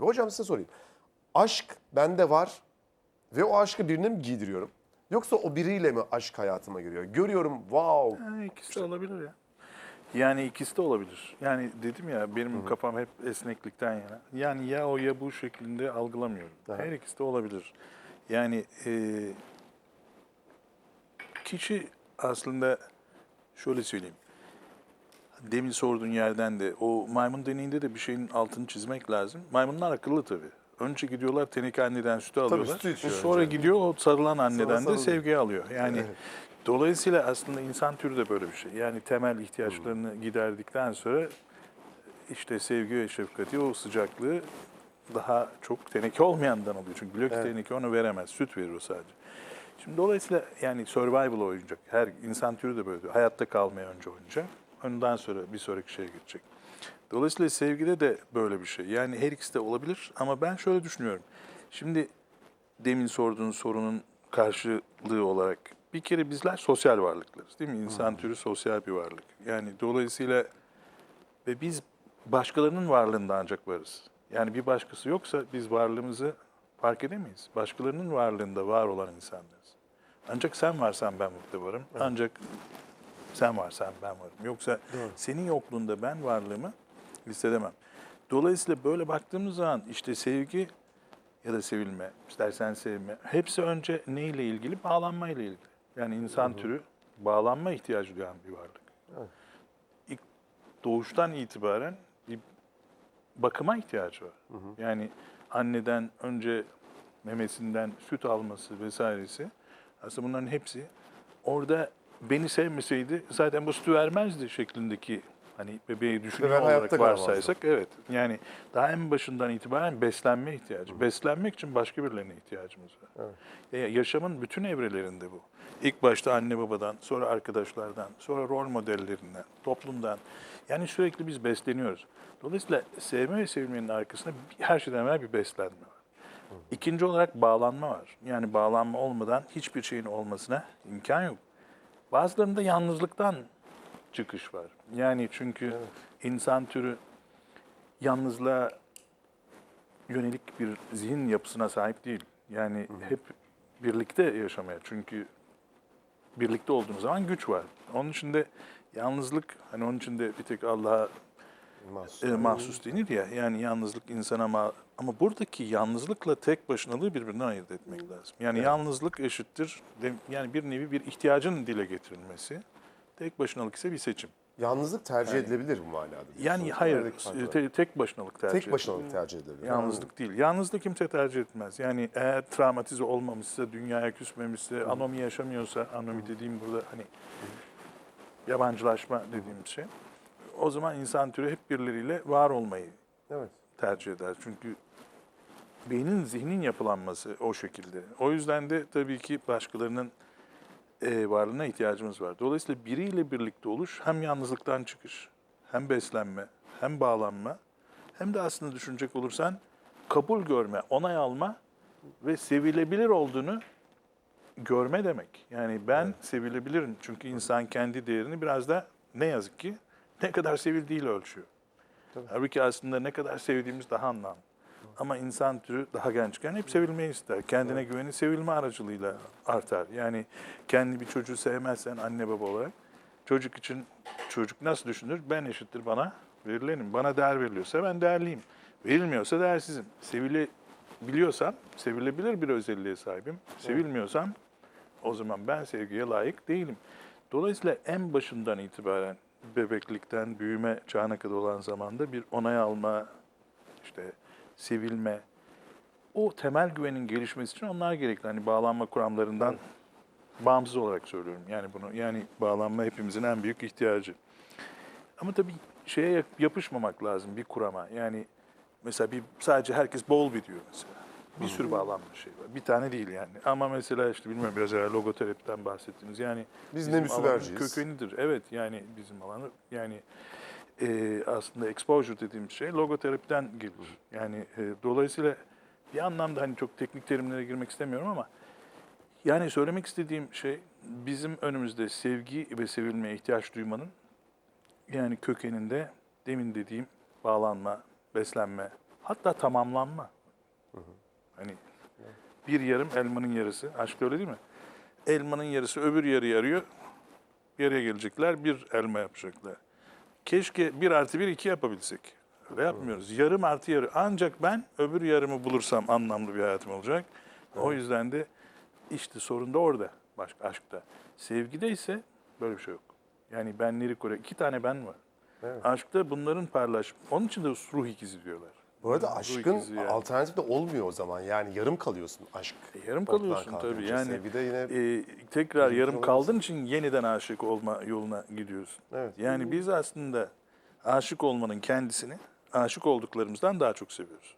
gibi. Hocam size sorayım. Aşk bende var ve o aşkı birine mi giydiriyorum? Yoksa o biriyle mi aşk hayatıma giriyor? Görüyorum wow. Yani ikisi de olabilir ya. Yani ikisi de olabilir. Yani dedim ya benim kafam hep esneklikten yana. Yani ya o ya bu şeklinde algılamıyorum. Aha. Her ikisi de olabilir. Yani e, kişi aslında şöyle söyleyeyim. Demin sorduğun yerden de o maymun deneyinde de bir şeyin altını çizmek lazım. Maymunlar akıllı tabii. Önce gidiyorlar teneke anneden sütü alıyorlar. sütü içiyor Sonra önce. gidiyor o sarılan anneden de sarılıyor. sevgi alıyor. Yani Evet. dolayısıyla aslında insan türü de böyle bir şey. Yani temel ihtiyaçlarını giderdikten sonra işte sevgi ve şefkati o sıcaklığı daha çok teneke olmayandan alıyor. Çünkü biliyor ki Evet. teneke onu veremez. Süt verir o sadece. Şimdi dolayısıyla yani survival oynayacak. Her insan türü de böyle. Hayatta kalmaya önce oynayacak. Ondan sonra bir sonraki şeye geçecek. Dolayısıyla sevgide de böyle bir şey. Yani her ikisi de olabilir ama ben şöyle düşünüyorum. Şimdi demin sorduğun sorunun karşılığı olarak bir kere bizler sosyal varlıklarız değil mi? İnsan türü sosyal bir varlık. Yani dolayısıyla ve biz başkalarının varlığında ancak varız. Yani bir başkası yoksa biz varlığımızı fark edemeyiz. Başkalarının varlığında var olan insanlarız. Ancak sen varsan ben burada varım. Ancak sen varsan ben varım. Yoksa senin yokluğunda ben varlığımı hissedemem. Dolayısıyla böyle baktığımız zaman işte sevgi ya da sevilme, istersen sevme. Hepsi önce neyle ilgili? Bağlanmayla ilgili. Yani insan türü bağlanma ihtiyacı duyan bir varlık. Evet. İlk doğuştan itibaren bir bakıma ihtiyacı var. Yani anneden önce memesinden süt alması vesairesi. Aslında bunların hepsi orada beni sevmeseydi zaten bu sütü vermezdi şeklindeki hani bebeği düşünüyor hayatta olarak kalamazdım. varsaysak evet. Yani daha en başından itibaren beslenme ihtiyacı. Beslenmek için başka birilerine ihtiyacımız var. E, yaşamın bütün evrelerinde bu. İlk başta anne babadan, sonra arkadaşlardan, sonra rol modellerinden, toplumdan. Yani sürekli biz besleniyoruz. Dolayısıyla sevme ve sevilmenin arkasında her şeyden evvel bir beslenme var. İkinci olarak bağlanma var. Yani bağlanma olmadan hiçbir şeyin olmasına imkan yok. Bazılarında yalnızlıktan çıkış var. Yani çünkü insan türü yalnızlığa yönelik bir zihin yapısına sahip değil. Yani hep birlikte yaşamaya. Çünkü birlikte olduğumuz zaman güç var. Onun için de yalnızlık, hani onun için de bir tek Allah'a Mahsus. e, mahsus denir ya. Yani yalnızlık insana ma ama buradaki yalnızlıkla tek başınalığı birbirinden ayırt etmek lazım. Yani yalnızlık eşittir yani bir nevi bir ihtiyacın dile getirilmesi. Tek başınalık ise bir seçim. Yalnızlık tercih edilebilir bu manada. Yani hayır, Aradaki fark var. te- tek başınalık tercih Tek edilir. başınalık tercih edilebilir. Yalnızlık değil. Yalnızlık kimse tercih etmez. Yani eğer travmatize olmamışsa, dünyaya küsmemişse, anomi yaşamıyorsa, anomi dediğim burada hani yabancılaşma dediğim şey. O zaman insan türü hep birileriyle var olmayı Evet. tercih eder. Çünkü beynin, zihnin yapılanması o şekilde. O yüzden de tabii ki başkalarının e, varlığına ihtiyacımız var. Dolayısıyla biriyle birlikte oluş hem yalnızlıktan çıkış, hem beslenme, hem bağlanma, hem de aslında düşünecek olursan kabul görme, onay alma ve sevilebilir olduğunu görme demek. Yani ben sevilebilirim. Çünkü insan kendi değerini biraz da ne yazık ki ne kadar sevildiğiyle ölçüyor. Halbuki aslında ne kadar sevdiğimiz daha anlamlı. Ama insan türü daha gençken hep sevilmeyi ister. Kendine güveni sevilme aracılığıyla artar. Yani kendi bir çocuğu sevmezsen anne baba olarak çocuk için çocuk nasıl düşünür? Ben eşittir bana verilenim. Bana değer veriliyorsa ben değerliyim. Verilmiyorsa değersizim. Sevilebiliyorsam sevilebilir bir özelliğe sahibim. Sevilmiyorsam o zaman ben sevgiye layık değilim. Dolayısıyla en başından itibaren bebeklikten büyüme çağına kadar olan zamanda bir onay alma, işte sevilme, o temel güvenin gelişmesi için onlar gerekli. Hani bağlanma kuramlarından bağımsız olarak söylüyorum. Yani bunu yani bağlanma hepimizin en büyük ihtiyacı. Ama tabii şeye yap- yapışmamak lazım bir kurama. Yani mesela bir sadece herkes bol diyor mesela. Bir sürü bağlanma şey var. Bir tane değil yani. Ama mesela işte bilmiyorum biraz evvel logoterapiden bahsettiniz. Yani Biz alanın vereceğiz. kökenidir. Evet yani bizim alanı yani e, aslında exposure dediğim şey logoterapiden gelir. Yani e, dolayısıyla bir anlamda hani çok teknik terimlere girmek istemiyorum ama yani söylemek istediğim şey bizim önümüzde sevgi ve sevilmeye ihtiyaç duymanın yani kökeninde demin dediğim bağlanma, beslenme, Hatta tamamlanma. Hani bir yarım elmanın yarısı. Aşk öyle değil mi? Elmanın yarısı öbür yarı yarıyor. Bir araya gelecekler, bir elma yapacaklar. Keşke bir artı bir iki yapabilsek. Öyle yapmıyoruz. Yarım artı yarı. Ancak ben öbür yarımı bulursam anlamlı bir hayatım olacak. O yüzden de işte sorun da orada. Başka aşkta. Sevgide ise böyle bir şey yok. Yani benleri koruyor. İki tane ben var. Evet. Aşkta bunların paylaş. Onun için de ruh ikizi diyorlar. Bu arada aşkın yani. alternatifi de olmuyor o zaman. Yani yarım kalıyorsun aşk. E, yarım kalıyorsun tabii. Yani Sevgide yine e, tekrar yarım kaldığın için yeniden aşık olma yoluna gidiyorsun. Evet. Yani biz aslında aşık olmanın kendisini aşık olduklarımızdan daha çok seviyoruz.